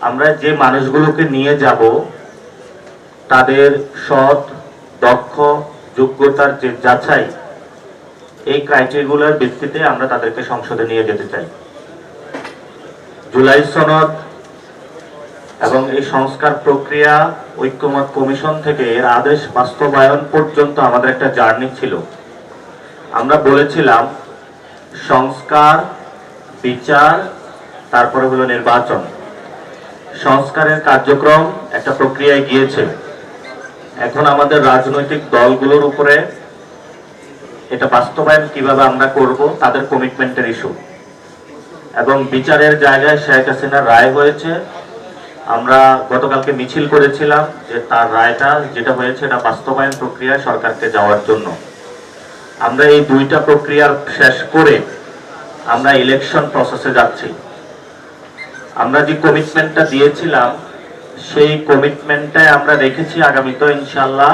আমরা যে মানুষগুলোকে নিয়ে যাব, তাদের সৎ, দক্ষ, যোগ্যতার যে যাচাই, এই ক্রাইটেরিয়াগুলোর ভিত্তিতে আমরা তাদেরকে সংসদে নিয়ে যেতে চাই। জুলাই সনদ এবং এই সংস্কার প্রক্রিয়া ঐক্যমত কমিশন থেকে এর আদেশ বাস্তবায়ন পর্যন্ত আমাদের একটা জার্নি ছিল। আমরা বলেছিলাম, সংস্কার, বিচার, তারপরে হলো নির্বাচন। সংস্কারের কার্যক্রম একটা প্রক্রিয়ায় গিয়েছে। এখন আমাদের রাজনৈতিক দলগুলোর উপরে এটা বাস্তবায়ন কীভাবে আমরা করব, তাদের কমিটমেন্টের ইস্যু এবং বিচারের জায়গায় শেখ হাসিনার রায় হয়েছে। আমরা গতকালকে মিছিল করেছিলাম যে তার রায়টা যেটা হয়েছে এটা বাস্তবায়ন প্রক্রিয়া সরকারকে যাওয়ার জন্য। আমরা এই দুইটা প্রক্রিয়ার শেষ করে আমরা ইলেকশন প্রসেসে যাচ্ছি। আমরা যে কমিটমেন্টটা দিয়েছিলাম, সেই কমিটমেন্টটাই আমরা রেখেছি আগামী তো ইনশাল্লাহ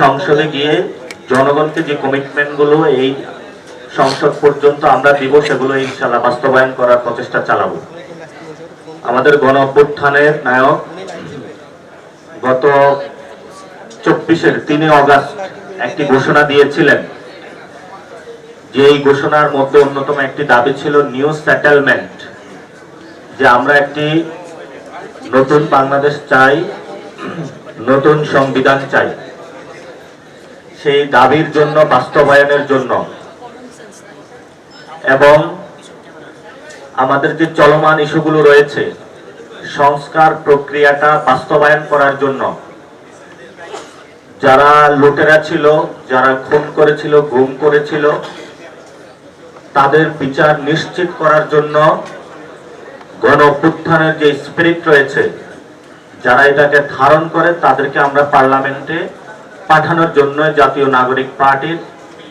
সংসদে গিয়ে জনগণকে যে কমিটমেন্টগুলো এই সংসদ পর্যন্ত আমরা দিব, সেগুলো ইনশাল্লাহ বাস্তবায়ন করার প্রচেষ্টা চালাবো। আমাদের গণ অভ্যুত্থানের নায়ক গত চব্বিশের তিনই অগাস্ট একটি ঘোষণা দিয়েছিলেন, যে এই ঘোষণার মধ্যে অন্যতম একটি দাবি ছিল নিউ সেটেলমেন্ট। যে আমরা একটি নতুন বাংলাদেশ চাই, নতুন সংবিধান চাই। সেই দাবির জন্য, বাস্তবায়নের জন্য। এবং আমাদের যে চলমান ইস্যুগুলো রয়েছে, সংস্কার প্রক্রিয়াটা বাস্তবায়ন করার জন্য। যারা লুটেরা ছিল, যারা খুন করেছিল, গুম করেছিল, তাদের বিচার নিশ্চিত করার জন্য গণ অভ্যুত্থানের যে স্পিরিট রয়েছে, যারা এটাকে ধারণ করে, তাদেরকে আমরা পার্লামেন্টে পাঠানোর জন্য জাতীয় নাগরিক পার্টির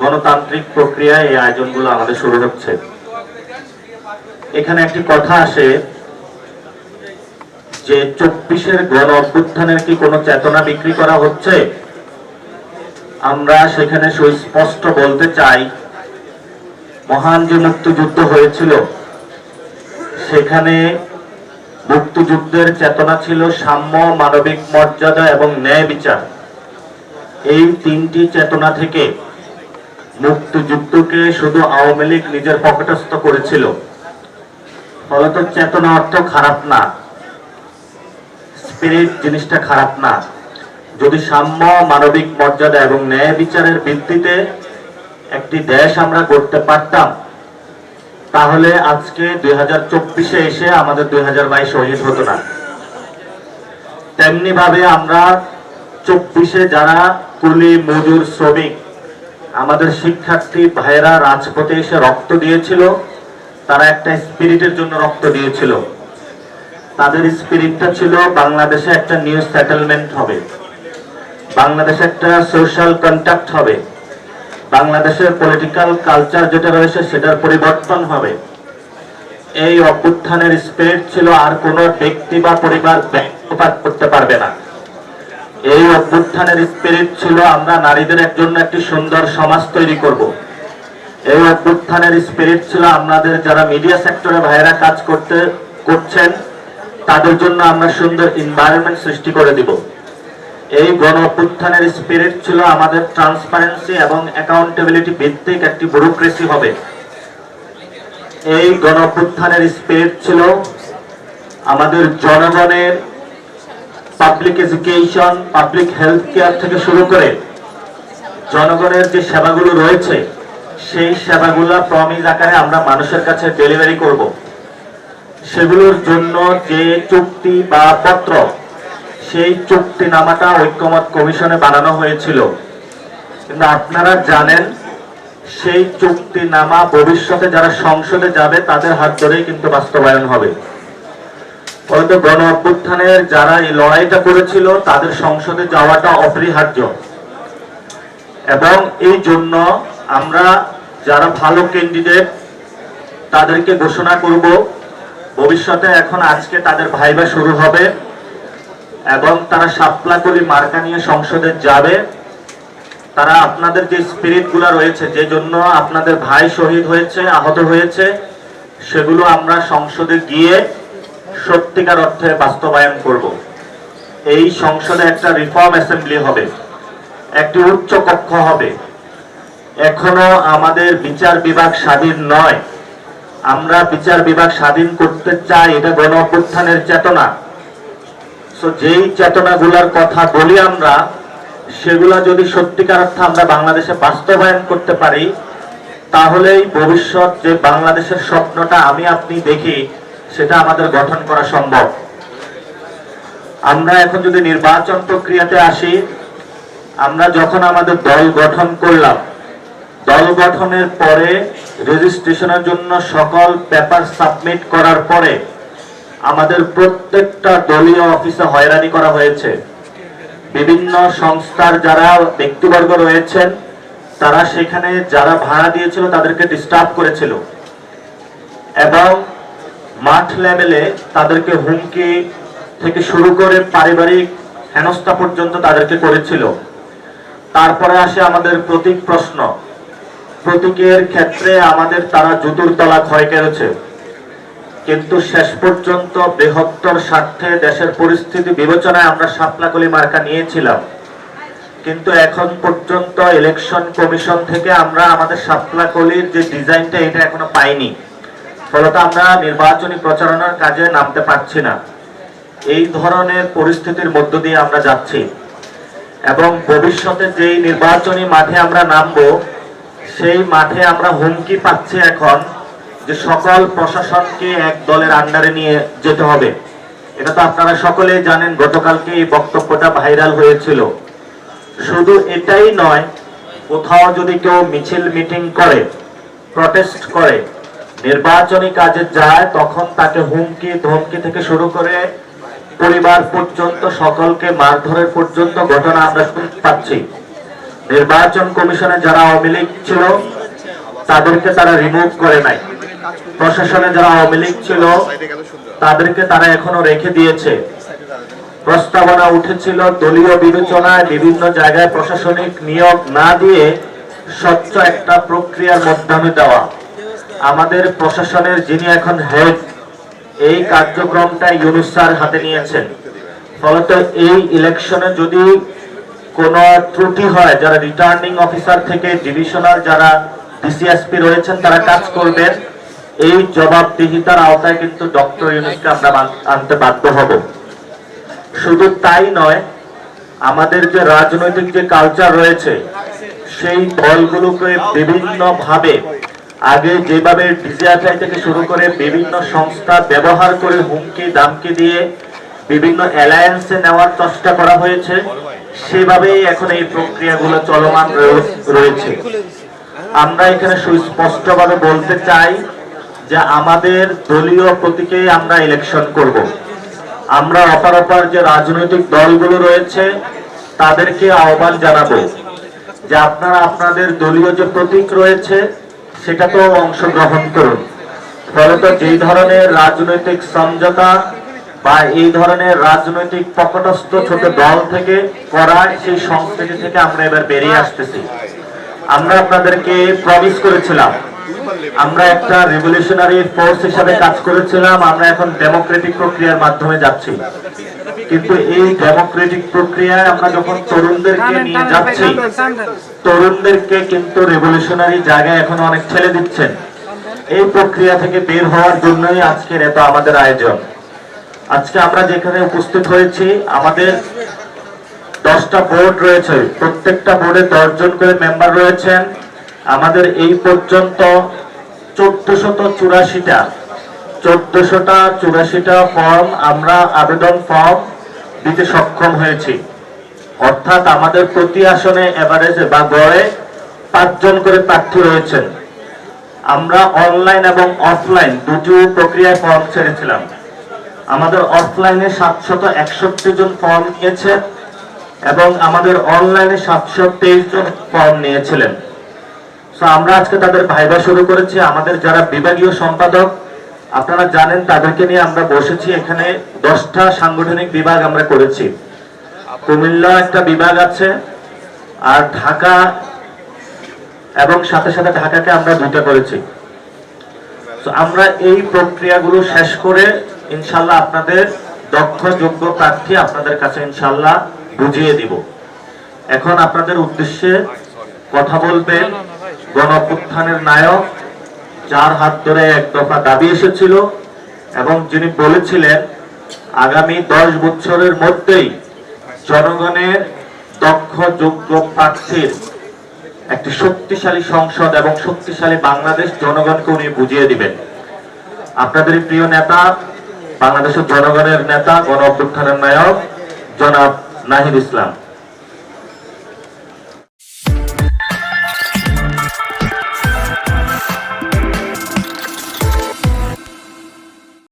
গণতান্ত্রিক প্রক্রিয়ায় এই আয়োজনগুলো আমাদের শুরু হচ্ছে। এখানে একটি কথা আসে যে, চব্বিশের গণ অভ্যুত্থানের কি কোনো চেতনা বিক্রি করা হচ্ছে? আমরা সেখানে সুস্পষ্ট বলতে চাই, মহান যে মুক্তিযুদ্ধ হয়েছিল সেখানে মুক্তিযুদ্ধের চেতনা ছিল সাম্য, মানবিক মর্যাদা এবং ন্যায় বিচার। এই তিনটি চেতনা থেকে মুক্তিযুদ্ধকে শুধু আওয়ামী লীগ নিজের পকেটস্থ করেছিল। ফলত চেতনা অর্থ খারাপ না। স্পিরিট জিনিসটা খারাপ না। যদি সাম্য, মানবিক মর্যাদা এবং ন্যায় বিচারের ভিত্তিতে একটি দেশ আমরা করতে পারতাম তাহলে আজকে দুই হাজার চব্বিশে এসে আমাদের দুই হাজার হতো না। তেমনি ভাবে আমরা চব্বিশে যারা কুলি মজুর শ্রমিক, আমাদের শিক্ষার্থী ভাইরা রাজপথে এসে রক্ত দিয়েছিল, তারা একটা স্পিরিটের জন্য রক্ত দিয়েছিল। তাদের স্পিরিটটা ছিল, বাংলাদেশে একটা নিউ সেটেলমেন্ট হবে। বাংলাদেশে একটা সোশ্যাল কন্ট্যাক্ট হবে। বাংলাদেশের পলিটিক্যাল কালচার যেটা রয়েছে সেটার পরিবর্তন হবে। এই অভ্যুত্থানের স্পিরিট ছিল আর কোনো ব্যক্তি বা পরিবার ব্যাখ্যাপাত করতে পারবে না। এই অভ্যুত্থানের স্পিরিট ছিল, আমরা নারীদের জন্য একটি সুন্দর সমাজ তৈরি করব। এই অভ্যুত্থানের স্পিরিট ছিল, আমাদের যারা মিডিয়া সেক্টরে ভাইয়েরা কাজ করতে, করছেন, তাদের জন্য আমরা সুন্দর এনভায়রনমেন্ট সৃষ্টি করে দিব। এই গণ অভ্যুত্থানের স্পিরিট ছিল আমাদের ট্রান্সপারেন্সি এবং অ্যাকাউন্টেবিলিটি ভিত্তিক একটি ব্যুরোক্রেসি হবে। এই গণ অভ্যুত্থানের স্পিরিট ছিল আমাদের জনগণের public education public health care থেকে শুরু করে জনগণের যে সেবাগুলো রয়েছে, সেই সেবাগুলো প্রমিজ আকারে আমরা মানুষের কাছে ডেলিভারি করব। সেগুলোর জন্য যে চুক্তি বা পত্র সেই চুক্তি নামাটা ঐক্যমত কমিশনে বানানো হয়েছিল। কিন্তু আপনারা জানেন, সেই চুক্তি নামা ভবিষ্যতে যারা সংসদে যাবে, তাদের হাত ধরেই কিন্তু বাস্তবায়ন হবে। ফলত গণ অভ্যুত্থানের যারা এই লড়াইটা করেছিল, তাদের সংসদে যাওয়াটা অপরিহার্য। এবং এই জন্য আমরা যারা ভালো ক্যান্ডিডেট তাদেরকে ঘোষণা করব, ভবিষ্যতে এখন আজকে তাদের ভাইবা শুরু হবে। এবং তারা সাপলাকলি মার্কা নিয়ে সংসদে যাবে। তারা আপনাদের যে স্পিরিটগুলা রয়েছে, যে জন্য আপনাদের ভাই শহীদ হয়েছে, আহত হয়েছে, সেগুলো আমরা সংসদে গিয়ে সত্যিকার অর্থে বাস্তবায়ন করব। এই সংসদে একটা রিফর্ম অ্যাসেম্বলি হবে, একটি উচ্চ কক্ষ হবে। এখনও আমাদের বিচার বিভাগ স্বাধীন নয়। আমরা বিচার বিভাগ স্বাধীন করতে চাই, এটা গণ চেতনা। যেই চেতনাগুলোর কথা বলি আমরা, সেগুলা যদি সত্যিকার অর্থে আমরা বাংলাদেশে বাস্তবায়ন করতে পারি, তাহলেই ভবিষ্যৎ যে বাংলাদেশের স্বপ্নটা আমি আপনি দেখি, সেটা আমাদের গঠন করা সম্ভব। আমরা এখন যদি নির্বাচন প্রক্রিয়াতে আসি, আমরা যখন আমাদের দল গঠন করলাম, দল গঠনের পরে রেজিস্ট্রেশনের জন্য সকল পেপার সাবমিট করার পরে আমাদের প্রত্যেকটা দলীয় অফিসে হয়রানি করা হয়েছে। বিভিন্ন সংস্থার যারা ব্যক্তিবর্গ রয়েছেন, তারা সেখানে যারা ভাড়া দিয়েছিল, তাদেরকে ডিস্টার্ব করেছিল। এবং মাঠ লেভেলে তাদেরকে হুমকি থেকে শুরু করে পারিবারিক হেনস্থা পর্যন্ত তাদেরকে করেছিল। তারপরে আসে আমাদের প্রতীক প্রশ্ন। প্রতীকের ক্ষেত্রে আমাদের তারা জুতুর তলা ক্ষয় করেছে। কিন্তু শেষ পর্যন্ত বৃহত্তর স্বার্থে দেশের পরিস্থিতি বিবেচনায় আমরা সাপলাকলি মার্কা নিয়েছিলাম। কিন্তু এখন পর্যন্ত ইলেকশন কমিশন থেকে আমরা আমাদের সাপলাকলির যে ডিজাইনটা এটা এখনও পাইনি। ফলত আমরা নির্বাচনী প্রচারণার কাজে নামতে পারছি না। এই ধরনের পরিস্থিতির মধ্য দিয়ে আমরা যাচ্ছি। এবং ভবিষ্যতে যেই নির্বাচনী মাঠে আমরা নামবো, সেই মাঠে আমরা হুমকি পাচ্ছি এখন যে সকল প্রশাসনকে এক দলের আন্ডারে নিয়ে যেতে হবে। এটা তো আপনারা সকলেই জানেন, গতকালকে এই বক্তব্যটা ভাইরাল হয়েছিল। শুধু এটাই নয়, কোথাও যদি কেউ মিছিল মিটিং করে, প্রটেস্ট করে, নির্বাচনী কাজে যায়, তখন তাকে হুমকি, ধমকি থেকে শুরু করে পরিবার পর্যন্ত, সকলকে মারধরের পর্যন্ত ঘটনা আমরা শুনতে পাচ্ছি। নির্বাচন কমিশনে যারা আওয়ামী ছিল, তাদেরকে তারা রিমুভ করে নাই। প্রশাসনে যারা আওয়ামী লীগ ছিল, তাদেরকে তারা এখনও রেখে দিয়েছে। প্রস্তাবনা উঠেছিল দলীয় বিবেচনায় বিভিন্ন জায়গায় প্রশাসনিক নিয়োগ না দিয়ে স্বচ্ছ একটা প্রক্রিয়ার মাধ্যমে দেওয়া। আমাদের প্রশাসনের যিনি এখন হেড, এই কার্যক্রমটা ইউনুস স্যার হাতে নিয়েছেন। ফলত এই ইলেকশনে যদি কোনো ত্রুটি হয়, যারা রিটার্নিং অফিসার থেকে ডিভিশনাল যারা ডিসিএসপি রয়েছেন, তারা কাজ করবেন। এই জবাবদিহিতার আওতায় কিন্তু ডক্টর ইউনুসকে আমরা আনতে বাধ্য হব। শুধু তাই নয়, আমাদের যে রাজনৈতিক যে কালচার রয়েছে, সেই দলগুলোকে বিভিন্ন ভাবে আগে যেভাবে ডিজিআরআই থেকে শুরু করে বিভিন্ন সংস্থা ব্যবহার করে হুমকি, দামকি দিয়ে বিভিন্ন অ্যালায়েন্সে নেওয়ার চেষ্টা করা হয়েছে, সেভাবেই এখন এই প্রক্রিয়াগুলো চলমান রয়েছে। আমরা এখানে সুস্পষ্টভাবে বলতে চাই যে আমাদের দলীয় প্রতীকে আমরা ইলেকশন করব। আমরা অপার অপার যে রাজনৈতিক দলগুলো রয়েছে, তাদেরকে আহ্বান জানাব যে আপনারা আপনাদের দলীয় যে প্রতীক রয়েছে সেটাতেও অংশগ্রহণ করুন। ফলত যেই ধরনের রাজনৈতিক সমঝোতা বা এই ধরনের রাজনৈতিক পকটস্থ ছোট দল থেকে করা, সেই সংস্কৃতি থেকে আমরা এবার বেরিয়ে আসতেছি। আমরা আপনাদেরকে প্রমিস করেছিলাম আমরা একটা রেভলিউশনারি ফোর্স হিসাবে কাজ করেছিলাম আমরা এখন ডেমোক্রেটিক প্রক্রিয়ার মাধ্যমে যাচ্ছি। কিন্তু এই ডেমোক্রেটিক প্রক্রিয়ায় আমরা যখন তরুণদেরকে নিয়ে যাচ্ছি তরুণদেরকে কিন্তু রেভলিউশনারি জায়গায় এখন অনেক ঠেলে দিচ্ছেন। এই প্রক্রিয়া থেকে বের হওয়ার জন্যই আজকের এত আমাদের আয়োজন। আজকে আমরা যেখানে উপস্থিত হয়েছি আমাদের দশটা বোর্ড রয়েছে। প্রত্যেকটা বোর্ডে দশজন করে মেম্বার রয়েছেন। আমাদের এই পর্যন্ত চোদ্দশত চুরাশিটা, চোদ্দশোটা চুরাশিটা ফর্ম আমরা আবেদন ফর্ম দিতে সক্ষম হয়েছি। অর্থাৎ আমাদের প্রতি আসনে এভারেজে বা গড়ে পাঁচজন করে প্রার্থী রয়েছেন। আমরা অনলাইন এবং অফলাইন দুটো প্রক্রিয়ায় ফর্ম ছেড়েছিলাম। আমাদের অফলাইনে সাতশত একষট্টি জন ফর্ম নিয়েছে এবং আমাদের অনলাইনে সাতশো তেইশ জন ফর্ম নিয়েছিলেন। তো আমরা আজকে তাদের ভাইবা শুরু করেছি। আমাদের যারা বিভাগীয় সম্পাদক, আপনারা জানেন তাদেরকে নিয়ে আমরা বসেছি। এখানে দশটা সাংগঠনিক বিভাগ আমরা করেছি। কুমিল্লা একটা বিভাগ আছে, আর ঢাকা এবং সাথে সাথে ঢাকাকে আমরা দুইটা করেছি। তো আমরা এই প্রক্রিয়াগুলো শেষ করে ইনশাল্লাহ আপনাদের দক্ষ যোগ্য প্রার্থী আপনাদের কাছে ইনশাল্লাহ বুঝিয়ে দিব। এখন আপনাদের উদ্দেশ্যে কথা বলবেন গণ অভ্যুত্থানের নায়ক যার হাত ধরে এক দফা দাবি এসেছিল এবং যিনি বলেছিলেন, আগামী দশ বছরের মধ্যেই জনগণের দক্ষ, যোগ্য প্রার্থীর একটি শক্তিশালী সংসদ এবং শক্তিশালী বাংলাদেশ জনগণকে উনি বুঝিয়ে দিবেন। আপনাদের প্রিয় নেতা, বাংলাদেশের জনগণের নেতা গণ অভ্যুত্থানের নায়ক, জনাব নাহিদ ইসলাম।